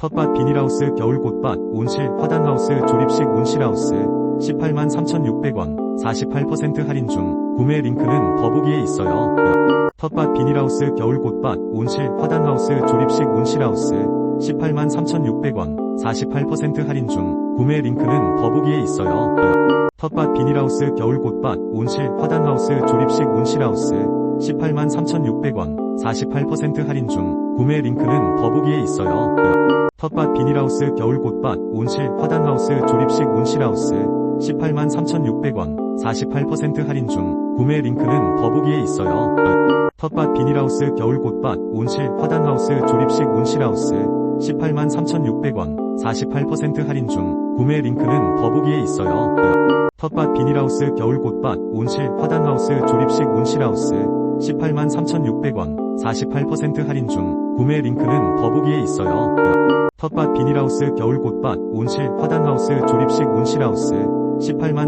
텃밭 비닐하우스 겨울꽃밭 온실 화단하우스 조립식 온실하우스 18만 3,600원 48% 할인 중 구매 링크는 더보기에 있어요. 텃밭 비닐하우스 겨울꽃밭 온실 화단하우스 조립식 온실하우스 18만 3,600원 48% 할인 중 구매 링크는 더보기에 있어요. 텃밭 비닐하우스 겨울꽃밭 온실 화단하우스 조립식 온실하우스 18만 3,600원 48% 할인 중 구매 링크는 더보기에 있어요. 텃밭 비닐하우스 겨울꽃밭 온실 화단하우스 조립식 온실하우스 18만 3,600원 48% 할인 중 구매 링크는 더보기에 있어요. 텃밭 비닐하우스 겨울꽃밭 온실 화단하우스 조립식 온실하우스 18만 3,600원 48% 할인 중 구매 링크는 더보기에 있어요. 텃밭 비닐하우스 겨울꽃밭 온실 화단하우스 조립식 온실하우스 18만 3,600원 48% 할인 중 구매 링크는 더보기에 있어요. 텃밭 비닐하우스 겨울꽃밭 온실 화단하우스 조립식 온실하우스 18만